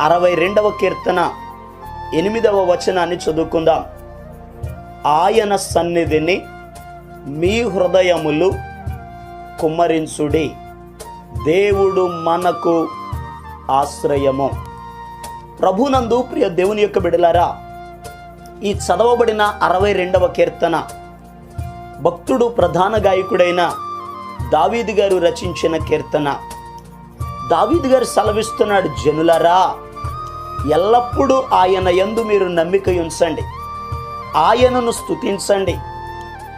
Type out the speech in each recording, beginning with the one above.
అరవై రెండవ కీర్తన ఎనిమిదవ వచనాన్ని చదువుకుందాం. ఆయన సన్నిధిని మీ హృదయములు కుమ్మరించుడి. దేవుడు మనకు ఆశ్రయము. ప్రభునందు ప్రియ దేవుని యొక్క బిడలారా ఈ చదవబడిన అరవై రెండవ కీర్తన భక్తుడు ప్రధాన గాయకుడైన దావీదు గారు రచించిన కీర్తన. దావీదు గారు సెలవిస్తున్నాడు జనులరా ఎల్లప్పుడూ ఆయన యందు మీరు నమ్మిక ఉంచండి. ఆయనను స్తుతించండి.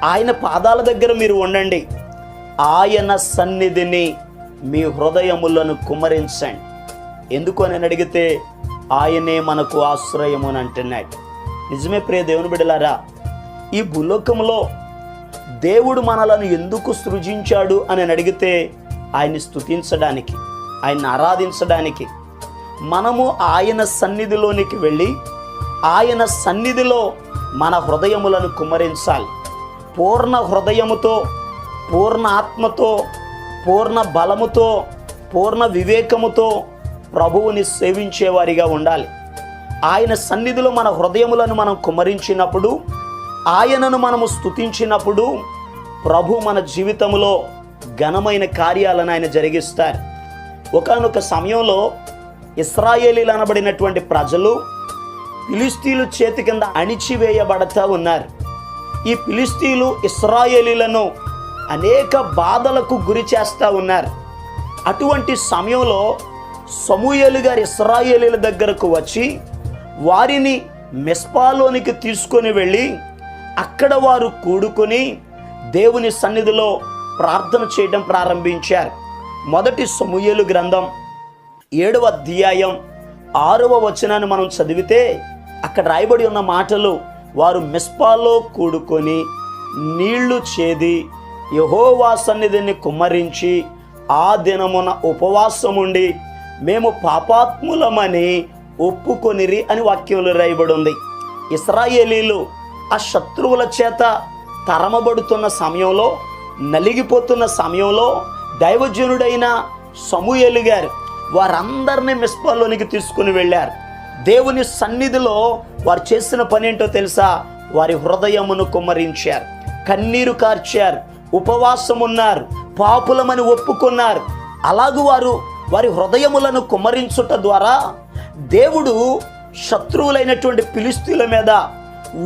ఆయన పాదాల దగ్గర మీరు ఉండండి. ఆయన సన్నిధిని మీ హృదయములను కుమరించండి. ఎందుకు అని అడిగితే ఆయనే మనకు ఆశ్రయము అని అంటున్నాడు. నిజమే ప్రియ దేవుని బిడలారా ఈ భూలోకంలో దేవుడు మనలను ఎందుకు సృజించాడు అని అడిగితే ఆయన్ని స్తుతించడానికి ఆయన్ని ఆరాధించడానికి మనము ఆయన సన్నిధిలోనికి వెళ్ళి ఆయన సన్నిధిలో మన హృదయములను కుమ్మరించాలి. పూర్ణ హృదయముతో పూర్ణ ఆత్మతో పూర్ణ బలముతో పూర్ణ వివేకముతో ప్రభువుని సేవించేవారిగా ఉండాలి. ఆయన సన్నిధిలో మన హృదయములను మనం కుమరించినప్పుడు ఆయనను మనము స్తుతించినప్పుడు ప్రభు మన జీవితంలో ఘనమైన కార్యాలను ఆయన జరిగిస్తారు. ఒకానొక సమయంలో ఇస్రాయేలీలు అనబడినటువంటి ప్రజలు ఫిలిస్తీన్లు చేతి కింద అణిచివేయబడతా ఉన్నారు. ఈ ఫిలిస్తీన్లు ఇస్రాయేలీలను అనేక బాధలకు గురి చేస్తూ ఉన్నారు. అటువంటి సమయంలో సమూయలు గారు ఇస్రాయేలీల దగ్గరకు వచ్చి వారిని మెస్పాలోనికి తీసుకొని వెళ్ళి అక్కడ వారు కూడుకొని దేవుని సన్నిధిలో ప్రార్థన చేయడం ప్రారంభించారు. మొదటి సమూయలు గ్రంథం ఏడవ అధ్యాయం ఆరవ వచనాన్ని మనం చదివితే అక్కడ రాయబడి ఉన్న మాటలు వారు మిస్పాలో కూడుకొని నీళ్ళు చేది యహోవా సన్నిధిని కుమ్మరించి ఆ దినమున ఉపవాసముండి మేము పాపాత్ములమని ఒప్పుకొనిరి అని వాక్యంలో రాయబడి ఉంది ఇస్రాయేలీలు ఆ శత్రువుల చేత తరమబడుతున్న సమయంలో నలిగిపోతున్న సమయంలో దైవజనుడైన సమూయలు గారు వారందరినీ మిస్పాల్లోనికి తీసుకుని వెళ్ళారు. దేవుని సన్నిధిలో వారు చేసిన పని ఏంటో తెలుసా? వారి హృదయమును కుమ్మరించారు. కన్నీరు కార్చారు. ఉపవాసం ఉన్నారు పాపులమని ఒప్పుకున్నారు. అలాగూ వారు వారి హృదయములను కుమ్మరించుట ద్వారా దేవుడు శత్రువులైనటువంటి పిలిస్తుల మీద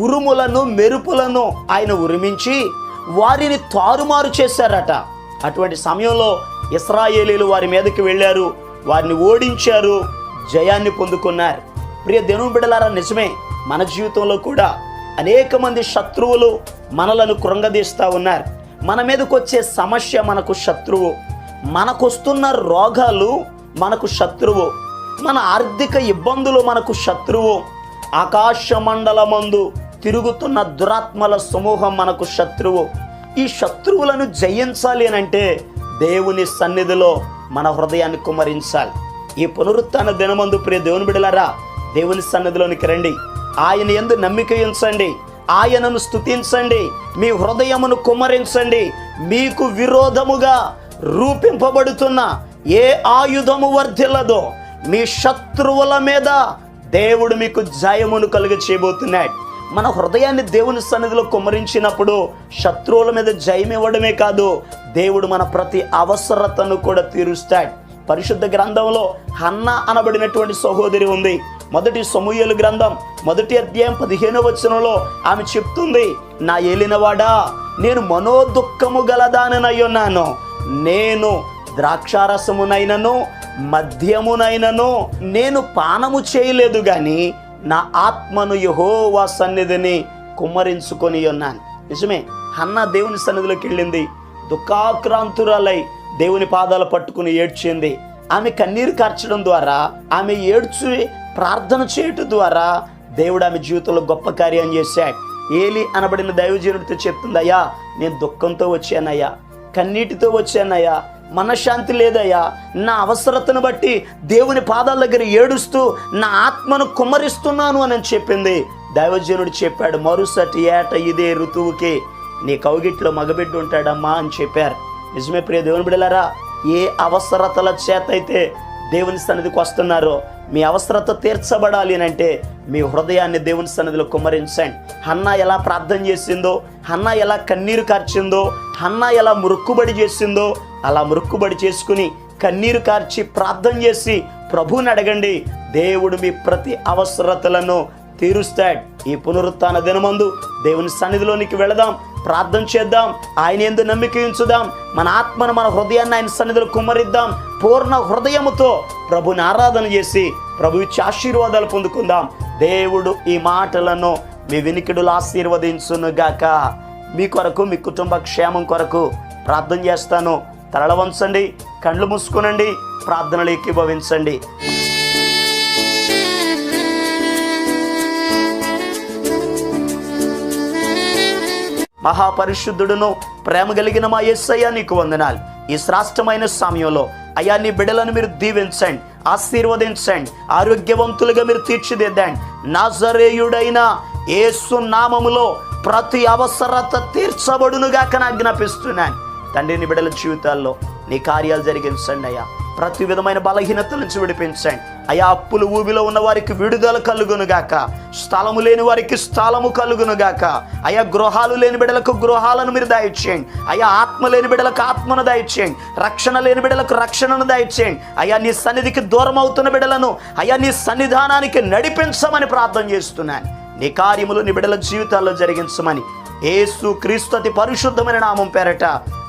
ఉరుములను మెరుపులను ఆయన ఉరిమించి వారిని తారుమారు చేశారట. అటువంటి సమయంలో ఇస్రాయేలీలు వారి మీదకి వెళ్ళారు. వారిని ఓడించారు జయాన్ని పొందుకున్నారు. ప్రియ దేవుని బిడలారా నిజమే మన జీవితంలో కూడా అనేక మంది శత్రువులు మనలను కృంగదీస్తూ ఉన్నారు. మన మీదకు వచ్చే సమస్య మనకు శత్రువు. మనకొస్తున్న రోగాలు మనకు శత్రువు. మన ఆర్థిక ఇబ్బందులు మనకు శత్రువు. ఆకాశ మండలమందు తిరుగుతున్న దురాత్మల సమూహం మనకు శత్రువు. ఈ శత్రువులను జయించాలి అని అంటే దేవుని సన్నిధిలో మన హృదయాన్ని కుమరించాలి. ఈ పునరుత్న దినమందు ప్రియ దేవుని బిడలారా దేవుని సన్నిధిలోనికి రండి. ఆయన ఎందు నమ్మిక ఉంచండి. ఆయనను స్తుతించండి. మీ హృదయమును కుమరించండి. మీకు విరోధముగా రూపింపబడుతున్న ఏ ఆయుధము వర్ధిల్లదో మీ శత్రువుల మీద దేవుడు మీకు జయమును కలుగ చేయబోతున్నాడు మన హృదయాన్ని దేవుని సన్నిధిలో కుమ్మరించినప్పుడు శత్రువుల మీద జయం ఇవ్వడమే కాదు దేవుడు మన ప్రతి అవసరతను కూడా తీరుస్తాడు. పరిశుద్ధ గ్రంథంలో హన్న అనబడినటువంటి సహోదరి ఉంది. మొదటి సమూహలు గ్రంథం మొదటి అధ్యాయం పదిహేను వచనంలో ఆమె చెప్తుంది నా ఏలినవాడా నేను మనోదుఖము గలదాననయ్యున్నాను నేను ద్రాక్షారసమునైనను మద్యమునైనను నేను పానము చేయలేదు కానీ నా ఆత్మను యహోవా సన్నిధిని కుమ్మరించుకొని ఉన్నాను. నిజమే అన్న దేవుని సన్నిధిలోకి వెళ్ళింది. దుఃఖాక్రాంతురాలై దేవుని పాదాలు పట్టుకుని ఏడ్చింది. ఆమె కన్నీరు కార్చడం ద్వారా ఆమె ఏడ్చి ప్రార్థన చేయటం ద్వారా దేవుడు ఆమె జీవితంలో గొప్ప కార్యం చేశాడు. ఏలి అనబడిన దైవజనుడితో చెప్తుంది అయ్యా నేను దుఃఖంతో వచ్చానయ్యా కన్నీటితో వచ్చానయ్యా మనశ్శాంతి లేదయ్యా. నా అవసరతను బట్టి దేవుని పాదాల దగ్గర ఏడుస్తూ నా ఆత్మను కుమ్మరిస్తున్నాను అని చెప్పింది. దైవజనుడు చెప్పాడు మరుసటి ఏట ఇదే ఋతువుకి నీ కౌగిట్లో మగబిడ్డ ఉంటాడమ్మా అని చెప్పారు. నిజమే ప్రియ దేవుని బిడలారా ఏ అవసరతల చేత అయితే దేవుని సన్నిధికి వస్తున్నారో మీ అవసరత తీర్చబడాలి అని అంటే మీ హృదయాన్ని దేవుని సన్నిధిలో కుమ్మరించండి. హన్న ఎలా ప్రార్థన చేసిందో హన్న ఎలా కన్నీరు కార్చిందో హన్న ఎలా మురుక్కుబడి చేసిందో అలా మురుక్కుబడి చేసుకుని కన్నీరు కార్చి ప్రార్థన చేసి ప్రభువుని అడగండి దేవుడు మీ ప్రతి అవసరతలను తీరుస్తాడు. ఈ పునరుత్న దినమందు దేవుని సన్నిధిలోనికి వెళదాం ప్రార్థన చేద్దాం ఆయన ఎందు నమ్మిక ఉంచుదాం మన ఆత్మను మన హృదయాన్ని ఆయన సన్నిధిలో కుమ్మరిద్దాం పూర్ణ హృదయముతో ప్రభుని ఆరాధన చేసి ప్రభు ఇచ్చి ఆశీర్వాదాలు పొందుకుందాం. దేవుడు ఈ మాటలను మీ వినికిడులు ఆశీర్వదించునుగాక. మీ కొరకు మీ కుటుంబ క్షేమం కొరకు ప్రార్థన చేస్తాను. తరల వంచండి కళ్ళు మూసుకునండి ప్రార్థనలు ఏకీభవించండి మహాపరిశుద్ధుడును ప్రేమ కలిగిన మా యేసయ్య నీకు వందనాలు. ఈ శ్రాష్టమైన సమయంలో అయ్యా నీ బిడ్డలను మీరు దీవించండి ఆశీర్వదించండి ఆరోగ్యవంతులుగా మీరు తీర్చిదిద్దండి. నాజరేయుడైన ఏసు నామములో ప్రతి అవసరత తీర్చబడునుగా ఆజ్ఞాపిస్తున్నాను. తండ్రి నీ బిడ్డల జీవితాల్లో నీ కార్యాలు జరిగించండి అయ్యా. ప్రతి విధమైన బలహీనతల నుంచి విడిపించండి. అయా అప్పులు ఊబిలో ఉన్న వారికి విడుదల కలుగునుగాక స్థలము లేని వారికి స్థలము కలుగునుగాక అయా గృహాలు లేని బిడలకు గృహాలను మీరు దయచేయండి. అయా ఆత్మ లేని బిడలకు ఆత్మను దయచేయండి. రక్షణ లేని బిడలకు రక్షణను దయచేయండి. అయా నీ సన్నిధికి దూరం అవుతున్న బిడలను అయా నీ సన్నిధానానికి నడిపించమని ప్రార్థన చేస్తున్నాను. నీ కార్యములు నీ బిడల జీవితాల్లో జరిగించమని. ఏసు క్రీస్తు అతి పరిశుద్ధమైన నామం పేరట.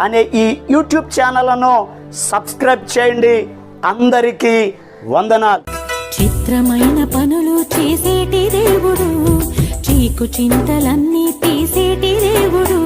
అనే ఈ యూట్యూబ్ ఛానల్ను సబ్స్క్రైబ్ చేయండి. అందరికీ వందనాలు. చిత్రమైన పనులు చేసేటి దేవుడు చీకు చింతలన్నీ తీసేటి దేవుడు.